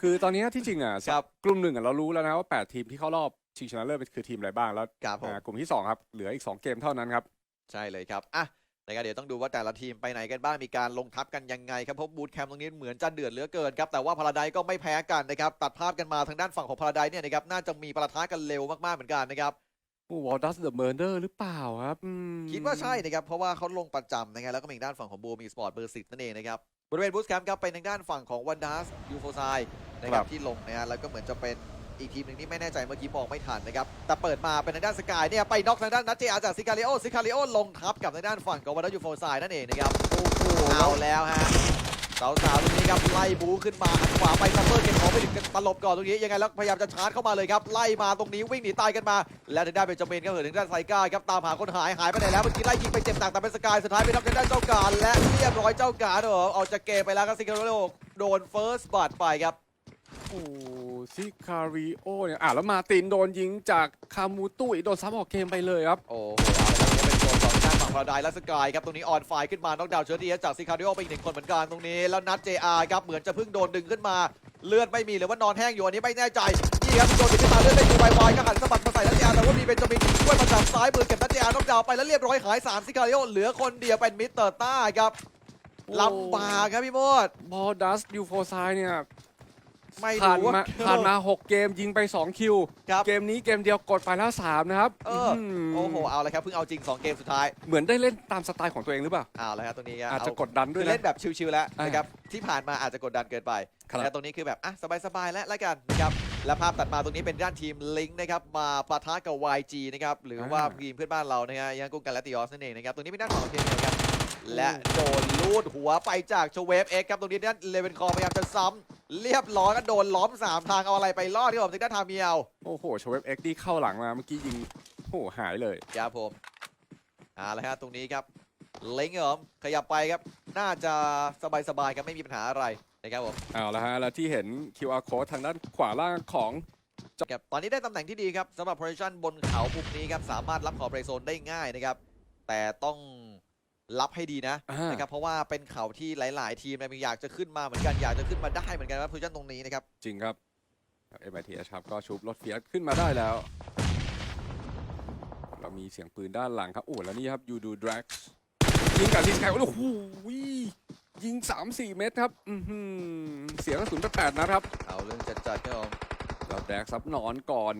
คือตอนนี้ที่จริงอะครับกลุ่มหนึ่งอะเรารู้แล้วนะว่า 8 ทีมที่เข้ารอบชิงชนะเลิศเป็นคือทีมอะไรบ้างแล้วครับผม อ่ากลุ่มที่2ครับเหลืออีก2เกมเท่านั้นครับ ใช่เลยครับอะนะครับเดี๋ยวต้องดูว่าแต่ละทีมไปไหนกันบ้าง มีการลงทับกันยังไงครับ เพราะบูธแคมป์ตรงนี้เหมือนจะเดือดเหลือเกินครับ แต่ว่าพาราไดก็ไม่แพ้กันนะครับ ตัดภาพกันมาทางด้านฝั่งของพาราไดเนี่ยนะครับ น่าจะมีประทะกันเร็วมากๆเหมือนกันนะครับ วอลดัสเดอะเมอร์เดอร์หรือเปล่าครับอืมคิดว่าใช่นะครับ เพราะว่าเขาลงประจำนะครับแล้วก็มีทางด้านฝั่งของบูมีสปอร์ตเบอร์สินั่นเองนะครับบริเวณบูธแคมป์ครับเป็นทางด้านฝั่งของวันดัสยูโฟไซนะครับที่ลงนะฮะแล้วก็เหมือนจะเป็นอีกทีมหนึ่งที่ไม่แน่ใจเมื่อกี้มองไม่ทันนะครับ แต่เปิดมาเป็นทางด้านสกายเนี่ยไปน็อกทางด้านนัทเจอาจากซิคาริโอซิคาริโอลงทับกับทางด้านฝั่งของวันดัสยูโฟไซนั่นเองนะครับโอ้โหเอาแล้วฮะ สาวๆตรงนี้ครับไล่บูขึ้นมาหันขวาไปซัมเมอร์เก็บของไปถึงกันตลบก่อนตรงนี้ยังไงแล้วพยายามจะชาร์จเข้ามาเลยครับไล่มาตรงนี้วิ่งหนีตายกันมา แล้วทางด้านเป็นจำเป็นก็เหินทางด้านไซก้าครับตามหาคนหายหายไปไหนแล้วเมื่อกี้ไล่ยิงไปเจ็บหนักแต่เป็นสกายสุดท้ายไปน็อกทางด้านเจ้าการและเรียบร้อยเจ้าการเออออกจากเกมไปแล้วครับซิกาโรโดนเฟิร์สบัตไปครับโอ้ซิคาริโอเนี่ยอะแล้วมาร์ตินโดนยิงจากคามูตุอีกโดนซ้ำออกเกมไปเลยครับโอ้โห พาราไดและสกายครับตรงนี้ออนไฟขึ้นมาน็อกดาวน์เชอร์ดีจากซิคาริโอไปอีกหนึ่งคนเหมือนกันตรงนี้ แล้วนัด JR ครับเหมือนจะเพิ่งโดนดึงขึ้นมา เลือดไม่มีหรือว่านอนแห้งอยู่อันนี้ไม่แน่ใจนี่ครับโดนดึงขึ้นมาเลือดไม่มีไวๆก็หันสะบัดมาใส่นัด JR แต่ว่ามีเบนจามินช่วยมาจากซ้ายมือเก็บนัด JR น็อกดาวน์ไปแล้วเรียบร้อยหาย3ซิคาริโอเหลือคนเดียวเป็นมิสเตอร์ต้าครับลำบากครับพี่โมดบอดัสยูโฟไซเนี่ย ไม่ผ่านรู้ว่า มาผ่านมา 6 เกมยิงไป 2 คิว ครับ เกมนี้เกมเดียวกดไปแล้ว 3 นะครับเออมโอ้โหเอาเลยครับเพิ่งเอาจริงสองเกมสุดท้ายเหมือนได้เล่นตามสไตล์ของตัวเองหรือเปล่า เอาเลยครับตรงนี้ครับอาจจะเกดดันด้คืวยอนะ เล่นแบบชิวๆแล้วอ่านนะครับที่ผ่านมาอาจจะกดดันเกินไปครับ แต่ตรงนี้คือแบบอะสบายๆแล้วแล้วกันนะครับและภาพตัดมาตรงนี้เป็นด้านทีมลิงก์นะครับมาปะทะกับ YG นะครับหรือว่าทีมเพื่อนบ้านเรานะฮะยังกุ้งกันและติออสนั่นเองนะครับตรงนี้เป็นด้านของทีมนะครับ และโดนลูดหัวไปจากชเวฟเอ็กครับตรงนี้ด้านเลเวนคอพยายามจะซ้ำเรียบร้อยก็โดนล้อมสามทางเอาอะไรไปรอดที่ผมทางด้านทาเมียวโอ้โหโชเวฟเอ็กดีเข้าหลังมาเมื่อกี้ยิงโอ้โหหายเลยครับผมเอาละฮะตรงนี้ครับลิงก์ครับผมขยับไปครับ น่าจะสบายๆครับไม่มีปัญหาอะไรนะครับผมเอาละฮะแล้วที่เห็น QR code ทางด้านขวาล่างของครับตอนนี้ได้ตำแหน่งที่ดีครับสำหรับ position บนเขามุมนี้ครับ สามารถรับขอบเรโซนได้ง่ายนะครับ แต่ต้อง รับให้ดีนะอ่านะครับเพราะว่าเป็นเขาที่หลาย ๆ ทีมเนี่ยอยากจะขึ้นมาเหมือนกันอยากจะขึ้นมาได้เหมือนกันว่า position ตรงนี้นะครับจริงครับ MITS ครับก็ชุบรถเฟียสขึ้นมาได้แล้ว เรามีเสียงปืนด้านหลังครับ โอ้แล้วนี่ครับยูดูดรักยิงกับทีสกายโอ้โหยิง 3-4 เมตรครับอือหือเสียงกระสุนไป8นัดครับ เอาเรื่องจัดๆครับผมแล้วแดกซับนอนก่อน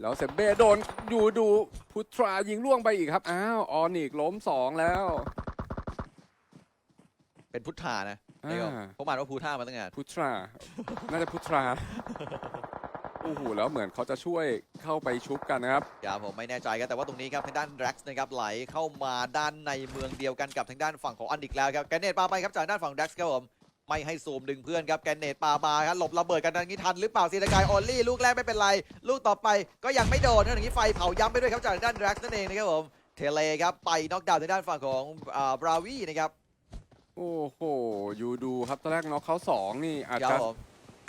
แล้วเซเบ้โดนยูดูพุทรายิงล่วงไปอีกครับ อ้าวออนิกล้มสองแล้ว เป็นพุทธานะอ่าไอ้ผมผมอ่านว่าพุทธามาตั้งนานพุทรา น่าจะพุทรา โอ้โหแล้วเหมือนเขาจะช่วยเข้าไปชุบกันนะครับครับผมไม่แน่ใจครับแต่ว่าตรงนี้ครับทางด้าน Drax นะครับไหลเข้ามาด้านในเมืองเดียวกันกับทางด้านฝั่งของอันดิกแล้วครับแกนเนตปาไปครับจากด้านฝั่ง Drax ครับผม ไม่ให้ซูมดึงเพื่อนครับแกนเนตปามาครับหลบระเบิดกันทางนี้ทันหรือเปล่าซีดากายออลลี่ลูกแรกไม่เป็นไร ลูกต่อไปก็ยังไม่โดนนะอย่างนี้ไฟเผาย้ำไปด้วยครับจากด้าน Drax นั่นเองนะครับผมเทเลครับไปน็อกดาวน์ทางด้านฝั่งของบราวีนะครับโอ้โหยูดูครับตอนแรกน็อกเขาสองนี่อาจครัจะบผม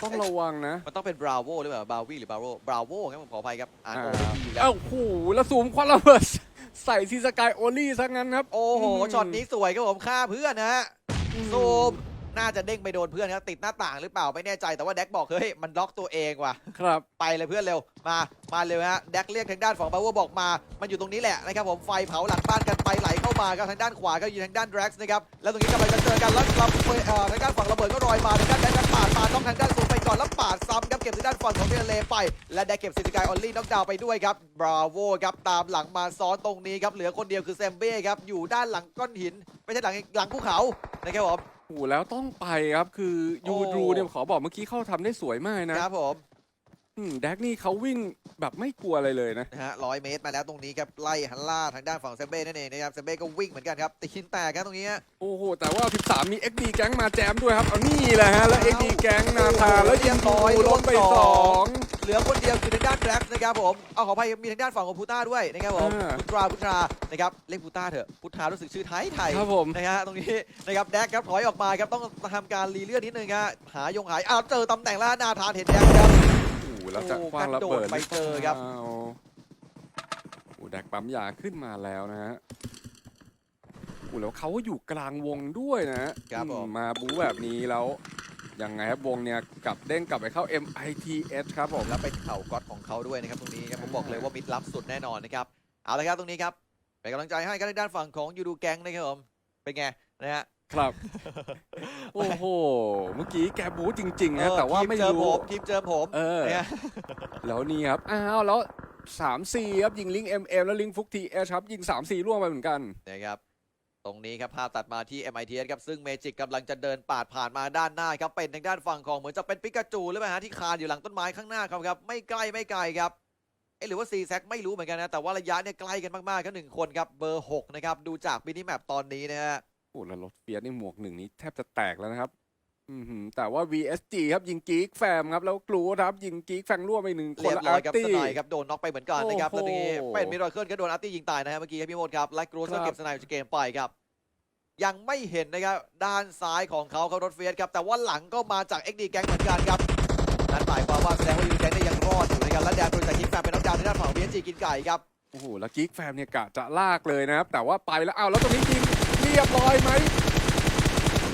ต้องระวังนะ มันต้องเป็นบราโวหรือเปล่าบราวีหรือบราโวบราโวครับผมขออภัยครับอ่านโออ่าทีแล้วเอ้าโอ้โหแล้วซูมควันระเบิดใส่ซีสกายโอลี่ซะงั้นครับ โอ้โหอืมช็อตนี้สวยครับผมฆ่าเพื่อนนะฮะอืมซูม น่าจะเด้งไปโดนเพื่อนครับติดหน้าต่างหรือเปล่าไม่แน่ใจแต่ว่าแดกบอกเฮ้ยมันล็อกตัวเองว่ะ ครับ ไปเลยเพื่อนเร็วมามาเร็วฮะแดกเรียกทางด้านฝั่งบาวเวอร์บอกมา มันอยู่ตรงนี้แหละนะครับผมไฟเผาหลังบ้านกันไปไหลเข้ามาครับทางด้านขวาก็อยู่ทางด้านแดร็กนะครับแล้วตรงนี้กำลังจะเจอกันแล้วลำเอ่อทางด้านฝั่งระเบิดก็ลอยมาทางด้านแดกกันปาดปาดต้องทางด้านสูงไปก่อนแล้วปาดซ้ำครับเก็บทางด้านฝั่งของเทเลไป และแดกเก็บซิติกายออลลี่น็อกดาวน์ไปด้วยครับบราโวครับตามหลังมาซ้อนตรงนี้ครับเหลือคนเดียวคือแซมเบ้ครับอยู่ด้านหลังก้อนหินไม่ใช่หลังหลังภูเขานะครับผม โอ้โหแล้วต้องไปครับคือยูโอ้ดูเนี่ยขอบอกเมื่อกี้เขาทำได้สวยมากนะ ครับผม อืมแดกนี่เขาวิ่งแบบไม่กลัวอะไรเลยนะ นะฮะร้อยเมตรมาแล้วตรงนี้ครับไล่ฮันล่าทางด้านฝั่งเซมเบ้นั่นเองนะครับเซมเบ้ก็วิ่งเหมือนกันครับตีหินแตกครับตรงนี้ฮะ โอ้โห แต่ว่า 13 มี XD แก๊งมาแจมด้วยครับ เอานี่แหละฮะ แล้ว XD แก๊งนาธานแล้วยิงเรียบร้อยดูล้มไปโดนสสอองงเหลือคนเดียวคือทางด้านแดร็กนะครับผม เอาขออภัยมีทางด้านฝั่งของพูต้าด้วยนะครับผมอ่า พุทราพุทรานะครับเรียกพูต้าเถอะพุทรารู้สึกชื่อไทยไทยครับผม นะฮะตรงนี้นะครับแดกครับถอยออกมาครับต้องทำการรีเลือดนิดนึงฮะหายงหายอ้าวเจอตำแหน่งแล้วนาธานเห็นแดกครับโอ้โห แล้วจะโอ้คว้างระเบิดกระโดดไปเจอครับหปล่าโอ้แดกปั๊มยาขึ้นมาแล้วนะฮะโอ้แล้วเขาอยู่กลางวงด้วยนะฮะครับผมอืมาบูแบบนี้แล้วยังไงครับวงเนี่ยกลับเด้งกลับไปเข้า MITS ครับผมแล้วเป็นเข่าก๊อตของเขาด้วยนะครับตรงนี้ครับผมบอกเลยว่ามิดลับสุดแน่นอนนะครับเอาละครับตรงนี้ครับเป็นกำลังใจให้กันในด้านฝั่งของยูดูแก๊งนะครับผมเป็นไงนะฮะ ครับ โอ้โห เมื่อกี้แกบู๊จริงๆนะแต่ว่าไม่ทีเจอผรู้มทีมเจอผมเออเนี่ยแล้วนี่ครับ อ้าวแล้ว3 4ครับยิงลิง MM แล้วลิงฟุกทีเอชครับยิง3 4ร่วงไปเหมือนกันนะครับตรงนี้ครับภาพตัดมาที่ MITS ครับซึ่งเมจิกกำลังจะเดินปาดผ่านมาด้านหน้าครับเป็นทางด้านฝั่งของเหมือนจะเป็นปิกาจูหรือเปล่าฮะที่คานอยู่หลังต้นไม้ข้างหน้าครับครับไม่ใกล้ไม่ไกลครับเอ๊ะหรือว่าซีแซกไม่รู้เหมือนกันนะแต่ว่าระยะเนี่ยใกล้กันมากๆครับหนึ่งคนครับเบอร์6นะครับดูจากมินิแมปตอนนี้นะฮะ โอ้แล้วรถเฟียสนี่หมวกหนึ่งนี้แทบจะแตกแล้วนะครับอือหือแต่ว่า VSG ครับยิงกีกแฟมครับแล้วกลูครับยิงกีกแฟงร่วมไปหนึ่งคนเรียบละร้อาอยร์ครับตี้สไนด์ครับโดนน็อกไปเหมือนกันนะครับโอ้แล้วโหทีนี้เป็นมิราเคิลก็โดนอาร์ตี้ยิงตายนะฮะเมื่อกี้ครับพี่โมดครับและกรูสก็ครับเก็บสไนด์จากเกมไปครับ ยังไม่เห็นนะครับด้านซ้ายของเขาเขารถเฟียสครับแต่ว่าหลังก็มาจาก XD แก๊งเหมือนกันครับนั่นหมายความว่าแสดงว่ายูแก๊งเนี่ยยังรอดอยู่นะครับและแดนโดนจากคิกแฟนเป็นน้องดาวในด้านฝั่ง BSG กินไก่ครับโอ้โหแล้วกีกแฟมเนี่ยกะจะลากเลยนะครับแต่ว่าไปแล้วอ้าวแล้วตรงนี้ยิงเรียบร้อยไหม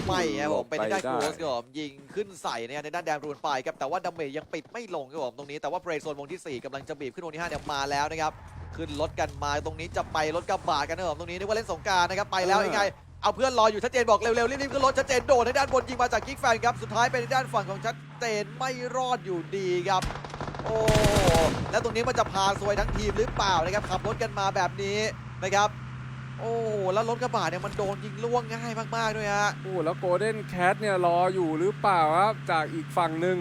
ไม่ครับผมเป็นในด้านไปได้โครสครับผมยิงขึ้นใส่เนี่ยในด้านแดนรูนไปครับแต่ว่าดาเมจยังปิดไม่ลงครับผมตรงนี้แต่ว่าเบรโซนวงที่ 4กำลังจะบีบขึ้นวงที่5เนี่ยมาแล้วนะครับขึ้นรถกันมาตรงนี้จะไปรถกระบะกันนะครับผมตรงนี้นึกว่าเล่นสงกรารนะครับไปแล้วยังไง เอาเพื่อนรออยู่ชัดเจนบอกเร็วๆรีบๆขึ้นรถชัดเจนโดดในด้านบนยิงมาจากกิ๊กแฟนครับสุดท้ายเป็นในด้านฝั่งของชัดเจนไม่รอดอยู่ดีครับ โอ้แล้วตรงนี้มันจะพาซวยทั้งทีมหรือเปล่านะครับขับรถกันมาแบบนี้นะครับ โอ้แล้วรถกระบะเนี่ยมันโดนยิงล่วงง่ายมากๆด้วยฮะโอ้แล้วโกลเด้นแคทเนี่ยรออยู่หรือเปล่าครับจากอีกฝั่งหนึ่ง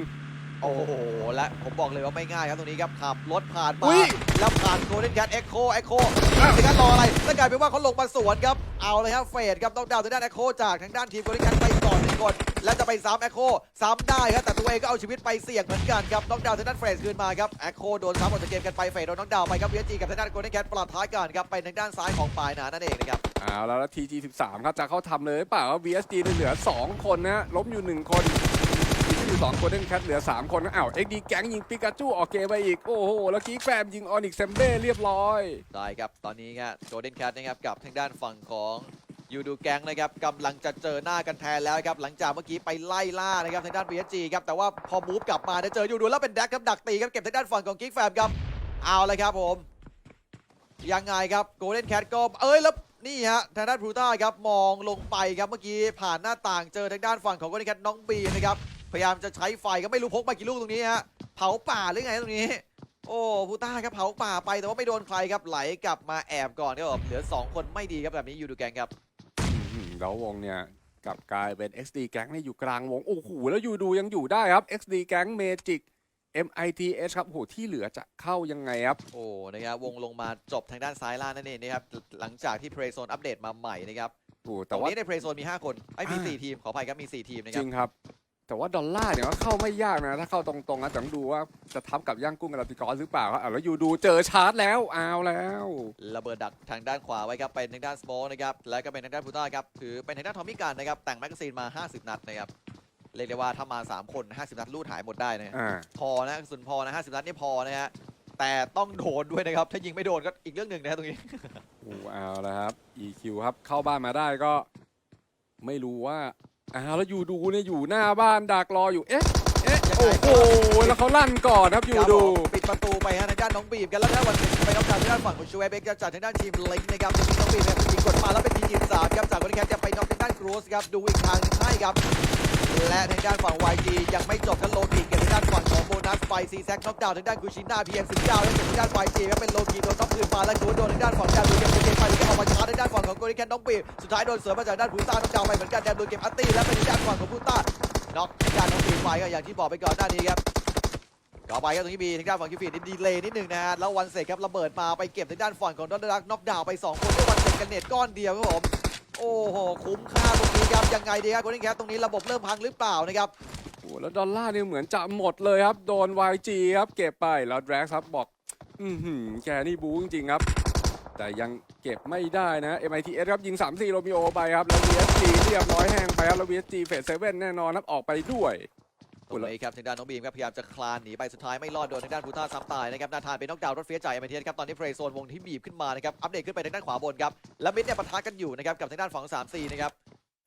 โอ้โห และผมบอกเลยว่าไม่ง่ายครับตรงนี้ครับขับรถผ่านมา อุ๊ย แล้วผ่านโกลเด้นแคทเอ็กโคเอ็กโคอ้าวในการรออะไรแล้วกลายเป็นว่าเขาลงมาสวนครับ เอาเลยครับเฟดครับต้องดาวน์ทางด้านเอ็กโคจากทางด้านทีมโกลเด้นแคทไปก่อนหนึ่งคนแล้วจะไปซ้ำเอ็กโคซ้ำได้ครับแต่ตัวเองก็เอาชีวิตไปเสี่ยงเหมือนกันครับต้องดาวน์ทางด้านเฟดคืนมาครับเอ็กโคโดนซ้ำออกจากเกมกันไปเฟดโดนน้องดาวน์ไปครับเวียจีกับทางด้านโกลเด้นแคทปลาดท้ายกันครับไปทางด้านซ้ายของปลายนานั่นเองนะครับ เอาแล้วแล้ว TG 13ครับจะเข้าทำเลยหรือเปล่าครับ VSG เนี่ยเหลือ 2 คนนะล้มอยู่ 1 คนทีมที่ อยู่2 Golden Cat เหลือ 3 คนนะอ้าว XD แก๊งยิงปิกาจูออกเกมไปอีก โอ้โห แล้วกีกแฟมยิงออนิกเซมเบ้เรียบร้อย ได้ครับ ตอนนี้ครับโกลเด้นแคทนะครับกับทางด้านฝั่งของยูดูแกงนะครับกำลังจะเจอหน้ากันแทนแล้วครับหลังจากเมื่อกี้ไปไล่ล่านะครับทางด้าน PSG ครับแต่ว่าพอมูฟกลับมาเนี่ยเจอยูดูแล้วเป็นแดกครับดักตีครับเก็บทางด้านฝั่งของกิ๊กแฟมครับเอาเลยครับผมยังไงครับโกลเด้นแคทก็เอ้ยแล้วนี่ฮะทางด้านพลูต้าครับมองลงไปครับเมื่อกี้ผ่านหน้าต่างเจอทางด้านฝั่งของโกลเด้นแคทน้องบีนะครับ พยายามจะใช้ไฟก็ไม่รู้พกมากี่ลูกตรงนี้ฮะเผาป่าหรือไงตรงนี้ โอ้พูต้าครับเผาป่าไปแต่ว่าไม่โดนใครครับไหลกลับมาแอบก่อนครับผมเหลือ 2 คนไม่ดีครับแบบนี้ยูดูแกงครับอืมแล้ววงเนี่ยกลับกลายเป็น XD แก๊งเนี่ยอยู่กลางวงโอ้โหแล้วยูดูยังอยู่ได้ครับ XD แก๊งเมจิก MITS ครับโอ้โหที่เหลือจะเข้ายังไงครับ โอ้นะครับวงลงมาจบทางด้านซ้ายล่างนั่นเองนะครับหลังจากที่เพรโซนอัปเดตมาใหม่นะครับโอ้โหตแต่รงว่านี้ในเพรโซนมี 5 คนไอ้ยมีอ่า4ทีมขออภัยครับมี 4 ทีมนะคจรับริงครับ แต่ว่าดอลลาร์เนี่ยก็เข้าไม่ยากนะ ถ้าเข้าตรงๆนะแต่ต้องดูว่าจะทับกับย่างกุ้งกับลาติกอสหรือเปล่าครับอะแล้วยูดูเจอชาร์จแล้วเอาแล้วระเบิดดักทางด้านขวาไว้ครับเป็นทางด้านสโมนะครับแล้วก็เป็นทางด้านพูต้าครับถือเป็นทางด้านทอมมี่กันนะครับแต่งแมกกาซีนมา 50 นัดนะครับเรียกได้ว่าถ้ามา 3 คน 50 นัดลูดหายหมดได้นะอ่าพอนะกระสุนพอนะ50 นัดนี่พอนะฮะแต่ต้องโดนด้วยนะครับถ้ายิงไม่โดนก็อีกเรื่องหนึ่งนะฮะตรงนี้ โอ้เอาแล้วครับ EQ ครับเข้าบ้านมาได้ก็ ไม่รู้ว่า อ้าวแล้วยูดูเนี่ยอยู่หน้าบ้านดักรออยู่เอ๊ะเอ๊ะยังไงโอ้โหแล้วเขาลั่นก่อนครับยูดูครับผมปิดประตูไปฮะทางด้านน้องบีมกันแล้วนะวันนี้ไปน้องดาวทางด้านฝั่งของชูเวเบกจากทางด้านทีมเล็กนะครับจะมีน้องบีมเนี่ยยิงกดมาแล้วเป็นทีมสามครับจากคนที่แคปจะไปน้องทางด้านครูสครับดูอีกทางหนึงให้ครับและทางด้านฝั่ง YG ยังไม่จบกันโลกิเก็บทางด้านฝั่งของโบนัสไฟซีแซกน็อกดาวน์ทางด้านกูชิน่าพีเอ็มสิบเก้าแล้วเก็บทางด้าน YG ก็เป็นโลกีโดนน็อกคืนมาแล้วกูโดนทางด้านฝั่งแดนดูเริแคนน้องปีสุดท้ายโดนเสือมาจากด้านพูต้าน็อกดาวไปเหมือนกันแดนดูเก็บอัตตี้และเป็นทางด้านฝั่งของพูต้าน็อกทางด้านน้องปีไปก็อย่างที่บอกไปก่อนหน้านี้ครับต่อไปครับตรงนี้มีทางด้านฝั่งคิวฟีดดีเลยนิดหนึ่งนะฮะแล้ววันเสร็จครับระเบิดมาไปเก็บทางด้านฝั่งของดอนดักน็อกดาวน์ไป2คนด้วยวันเสร็จกันเน็ตก้อนเดียวครับผมโอ้โหคุ้มค่าตรงนี้ครับยังไงดีครับคนนี้ครับตรงนี้ระบบเริ่มพังหรือเปล่านะครับโอ้แล้วดอลลาร์เนี่ยเหมือนจะหมดเลยครับ โดน YG ครับเก็บไปแล้วแดร็กครับบอก อือหือแกนี่บู๊จริงๆครับ แต่ยังเก็บไม่ได้นะ MITS ครับยิง 3-4โรมิโอไปครับ แล้ว VSG เรียบร้อยแห้งไปครับ แล้ว VSG เฟสเซเว่นแน่นอนครับออกไปด้วยตรงนี้ครับทางด้านน้องบีมครับพยายามจะคลานหนีไปสุดท้ายไม่รอดโดนทางด้านพูท่าซ้ำตายนะครับนาธานเป็นน็อกดาวน์รถเฟียจ่ายเอเมเทียนครับตอนนี้เพลย์โซนวงที่บีบขึ้นมานะครับอัปเดตขึ้นไปทางด้านขวาบนครับแล้วมิดเนี่ยปะทะกันอยู่นะครับกับทางด้านฝั่ง3 4นะครับ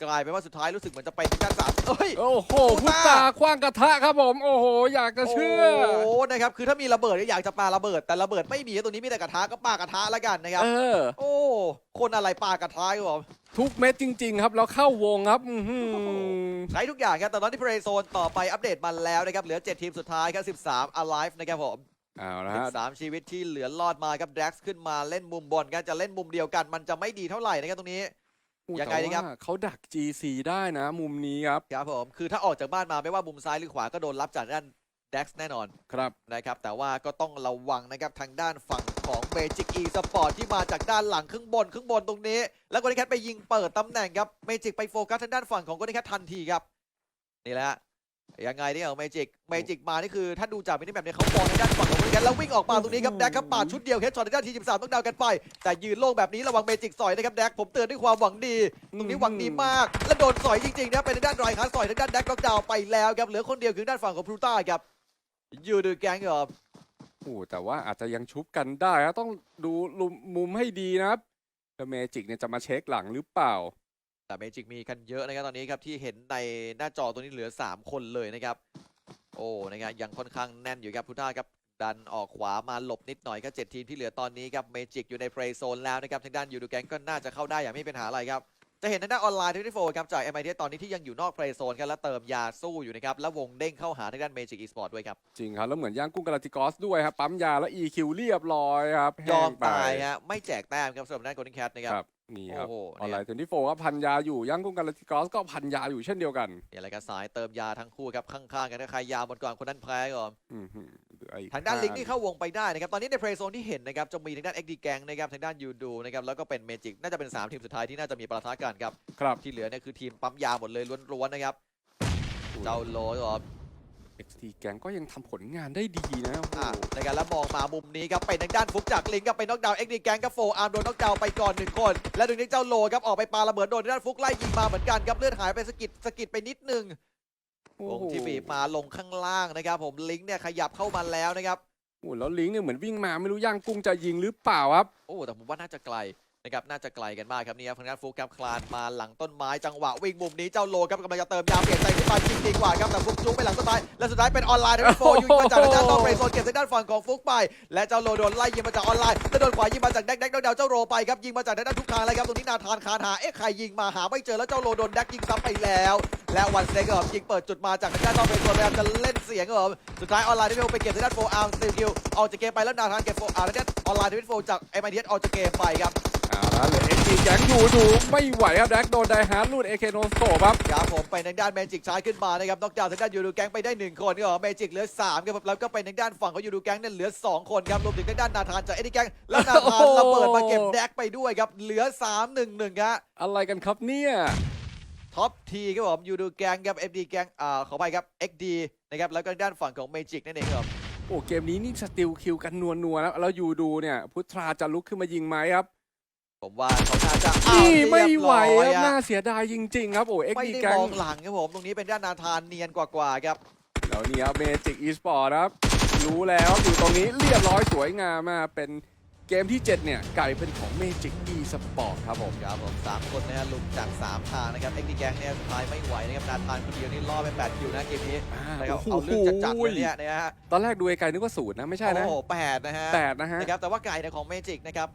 กลายเป็นว่าสุดท้ายรู้สึกเหมือนจะไปทางด้านสามเอ้ย โอ้โหพุพุททธาตาคว้างกระทะครับผม โอ้โห อยากจะเชื่อ โอ้โหนะครับคือถ้ามีระเบิดเนี่ยอยากจะปาระเบิด แต่ระเบิดไม่มีตัวนี้มีแต่กระทะก็ปากระทะแล้วกันนะครับ เออ โอ้ คนอะไรปากระทะครับผมทุกเม็ดจริง ๆ ครับ แล้วเข้าวงครับอื้อหือใช้ทุกอย่างครับ แต่ตอนที่เพลย์โซนต่อไปอัปเดตมาแล้วนะครับ เหลือ 7 ทีมสุดท้ายครับ 13 alive นะครับผมเอาละฮะ13ชีวิตที่เหลือรอดมาครับ Drax ขึ้นมาเล่นมุมบนกันจะเล่นมุมเดียวกัน มันจะไม่ดีเท่าไหร่นะครับตรงนี้ ยังไงดีครับ แต่ว่าเขาดัก GC ได้นะ มุมนี้ครับ ครับผม คือถ้าออกจากบ้านมาไม่ว่ามุมซ้ายหรือขวาก็โดนรับจากด้าน Dax แน่นอนครับ นะครับ แต่ว่าก็ต้องระวังนะครับทางด้านฝั่งของ Magic E Sport ที่มาจากด้านหลังครึ่งบนครึ่งบนตรงนี้ แล้วกนิแคทไปยิงเปิดตำแหน่งครับ Magic ไปโฟกัสทางด้านฝั่งของกนิแคททันทีครับ นี่แหละ ยังไงเนี่ยเมจิกเมจิกมานี่คือถ้าดูจากมินิแมปเนี่ยเขามองทางด้านฝั่งของกนิแคทแล้ววิ่งออกมาตรงนี้ครับแดกครับปาดชุดเดียวเฮดช็อตทางด้านทีสิบสามต้องดาวกันไป แต่ยืนโล่งแบบนี้ระวังเมจิกสอยนะครับแดกผมเตือนด้วยความหวังดี ตรงนี้หวังดีมาก และโดนสอยจริงๆนะเป็นทางด้านไรคัสสอยทางด้านแดกล็อกดาวน์ไปแล้วครับเหลือคนเดียวคือด้านฝั่งของพลูต้าครับยูดูแกงครับโอ้แต่ว่าอาจจะยังชุบกันได้ครับต้องดูลุมมุมให้ดีนะครับแล้วเมจิกเนี่ยจะมาเช็คหลังหรือเปล่า แต่เมจิกมีกันเยอะนะครับตอนนี้ครับที่เห็นในหน้าจอตัวนี้เหลือ 3 คนเลยนะครับ โอ้นะครับยังค่อนข้างแน่นอยู่ครับพุท่าครับดันออกขวามาหลบนิดหน่อยก็เจ็ดทีมที่เหลือตอนนี้ครับเมจิกอยู่ในเฟรย์โซนแล้วนะครับทางด้านยูดูแกงก็น่าจะเข้าได้อย่างไม่มีปัญหาอะไรครับจะเห็นทางด้านออนไลน์ที่โฟครับจาก MIT ตอนนี้ที่ยังอยู่นอกเฟรย์โซนครับและเติมยาสู้อยู่นะครับและวงเด้งเข้าหาทางด้านเมจิกอีสปอร์ตด้วยครับจริงครับ แล้วเหมือนย่างกุ้งกาลาติกอสด้วยครับปั๊มยาแล้ว EQ เรียบร้อยครับยอมแห้งไปตายฮะไม่แจกแต้มครับสำหรับด้านโกลเด้นแคทนะครับครับ นี่ครับโอ้โหออนไลเนี่ยน์ทนที่โฟก็พันยาอยู่ย่างกุ้งกาลาติกอสก็พันยาอยู่เช่นเดียวกันนี่อะไรกันสายเติมยาทั้งคู่ครับข้างๆกันนะใครยาวหมดก่อนคนนั้นแพ้ก่อน อื้อหือเหลืออีกทางด้านห้ลิงก์นี่เข้าวงไปได้นะครับ ตอนนี้ในเพลย์โซนที่เห็นนะครับ จะมีทางด้าน XD แกงนะครับ ทางด้านยูดูนะครับ แล้วก็เป็นเมจิก น่าจะเป็น 3 ทีมสุดท้ายที่น่าจะมีประทะกันครับ ครับที่เหลือเนี่ยคือทีมปั๊มยาหมดเลยล้วนๆนะครับ เจ้าโลครับ XT แกงก็ยังทำผลงานได้ดีนะโอ้โห อะนะครับแล้วมองมามุมนี้ครับเป็นทางด้านฟุกจากลิงก์ครับไปน็อกดาวน์ XD แกงกับโฟอาร์มโดนน็อกดาวน์ไปก่อนหนึ่งคน และตรงนี้เจ้าโลครับออกไปปาระเบิดโดนทางด้านฟุกไล่ยิงมาเหมือนกันครับเลือดหายไปสะกิดสะกิดไปนิดนึงโอ้วงโหที่บีบมาลงข้างล่างนะครับ ผมลิงก์เนี่ยขยับเข้ามาแล้วนะครับโอ้โหแล้วลิงก์เนี่ยเหมือนวิ่งมาไม่รู้ย่างกุ้งจะยิงหรือเปล่าครับ โอ้แต่ผมว่าน่าจะไกล นะครับน่าจะไกลกันมากครับนี่ครับทางด้านฟูครับคลานมาหลังต้นไม้จังหวะวิ่งมุมนี้เจ้าโลครับกำลังจะเติมยาเปลี่ยนใจขึ้นมาจริงดีกว่าครับแต่ฟุกจุกไปหลังต้นไม้และสุดท้ายเป็นออนไลน์นะโฟยิงมาจากทางด้านนอกเบรโซนเก็บทางด้านฝั่งของฟุกไป และเจ้าโลโดนไล่ยิงมาจากออนไลน์และโดนขวายิงมาจากแดกแดกเดาเจ้าโรไปครับยิงมาจากทางด้านทุกทางเลยครับตรงนี้นาธานคานหาเอ๊ะใครยิงมาหาไม่เจอแล้วเจ้าโลโดนแดกยิงซ้ำไปแล้ว และวันเซกครับยิงเปิดจุดมาจากทางด้านนอกเบรโซนพยายามจะเล่นเสียงครับสุดท้ายออนไลน์ที่ไปเก็บทางด้านโฟอาร์มสติลคิวออกจากเกมไปแล้วนาธานเก็บโฟอาร์ทางด้านออนไลน์ที่โฟจากเอ็มไอทีออกจากเกมไปครับ เอาละเหลือ XT แกงอยู่ดูไม่ไหวครับแดกโดนไดฮาร์ดลูด AK โนสโตครับครับผมไปทางด้านเมจิกชายขึ้นมานะครับนอกจากทางด้านยูดูแก๊งไปได้หนึ่งคนก็เมจิกเหลือสามครับแล้วก็ไปทางด้านฝั่งของยูดูแก๊งเนี่ยเหลือสองคนครับรวมถึงทางด้านนาธานจากเอ็ดดี้แก๊งแล้วนาธานระเบิดมาเก็บแดกไปด้วยครับเหลือสามหนึ่งหนึ่งครับอะไรกันครับเนี่ยท็อปทีครับผมยูดูแก๊งครับเอฟดีแก๊งอ่าขอไปครับเอ็กดีนะครับแล้วก็ทางด้านฝั่งของเมจิกนั่นเองครับโอ้เกมนี้นี่สติลคิวกันนัวๆแล้วแล้วอยู่ดูเนี่ยพุทธาจะลุกขึ้นมายิงไหมครับ ผมว่าเขาน่าจะอ้าวนี่ไม่เรียบไหวร้อยครับอะน่าเสียดายจริง ๆ ครับโอ้เอ็กไม่ดีได้แกมงองหลังครับผมตรงนี้เป็นด้านนาธานเนียนกว่าๆครับ แล้วนี่ครับเมจิกอีสปอร์ตครับ รู้แล้วอยู่ตรงนี้เรียบร้อยสวยงามมากเป็นเกมที่ 7 เนี่ยกลายเป็นของเมจิกอีสปอร์ตครับผม ครับผมสามคนนะฮะลุมจากสามทางนะครับเอ็กดีแก๊งเนี่ยสุดท้ายไม่ไหวนะครับนาธานคนเดียวนี่ล่อไปแปดคิวนะเกมนี้นะครับโอ้เอาโหเรื่องจัดๆเลยเนี่ยนะฮะตอนแรกดูไกลๆนึกว่าศูนย์นะ ไม่ใช่นะโอ้โหแปดนะฮะแปดนะฮะ นะครับแต่ว่าไก่เนี่ยของเมจิกนะครับ